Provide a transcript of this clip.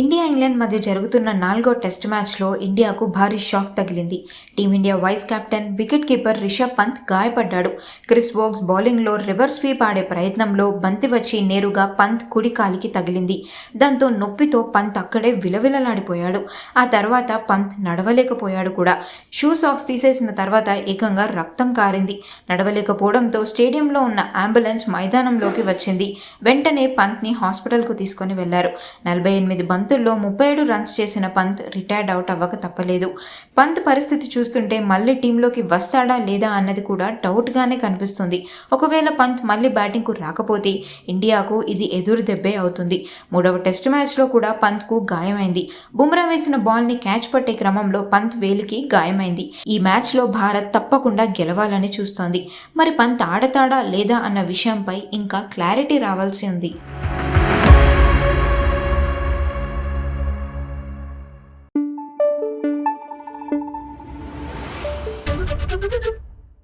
India England మధ్య జరుగుతున్న నాలుగో టెస్ట్ మ్యాచ్లో ఇండియాకు భారీ షాక్ తగిలింది. Team India vice captain wicket keeper Rishabh Pant గాయపడ్డాడు. Chris Woakes బౌలింగ్లో రివర్స్ స్వీప్ ఆడే ప్రయత్నంలో బంతి వచ్చి నేరుగా పంత్ కుడి కాలికి తగిలింది. దాంతో నొప్పితో పంత్ అక్కడే విలవిలలాడిపోయాడు. ఆ తర్వాత పంత్ నడవలేకపోయాడు కూడా. షూ సాక్స్ తీసేసిన తర్వాత ఏకంగా రక్తం కారింది. నడవలేకపోవడంతో స్టేడియంలో ఉన్న అంబులెన్స్ మైదానంలోకి వచ్చింది. వెంటనే పంత్ని హాస్పిటల్కు తీసుకొని వెళ్ళారు. నలభై ఎనిమిది పంతుల్లో ముప్పై ఏడు రన్స్ చేసిన పంత్ రిటైర్డ్ అవుట్ అవ్వక తప్పలేదు. పంత్ పరిస్థితి చూస్తుంటే మళ్ళీ టీంలోకి వస్తాడా లేదా అన్నది కూడా డౌట్గానే కనిపిస్తుంది. ఒకవేళ పంత్ మళ్ళీ బ్యాటింగ్కు రాకపోతే ఇండియాకు ఇది ఎదురు దెబ్బే అవుతుంది. మూడవ టెస్ట్ మ్యాచ్లో కూడా పంత్కు గాయమైంది. బుమ్రా వేసిన బాల్ని క్యాచ్ పట్టే క్రమంలో పంత్ వేలికి గాయమైంది. ఈ మ్యాచ్లో భారత్ తప్పకుండా గెలవాలని చూస్తోంది. మరి పంత్ ఆడతాడా లేదా అన్న విషయంపై ఇంకా క్లారిటీ రావాల్సి ఉంది.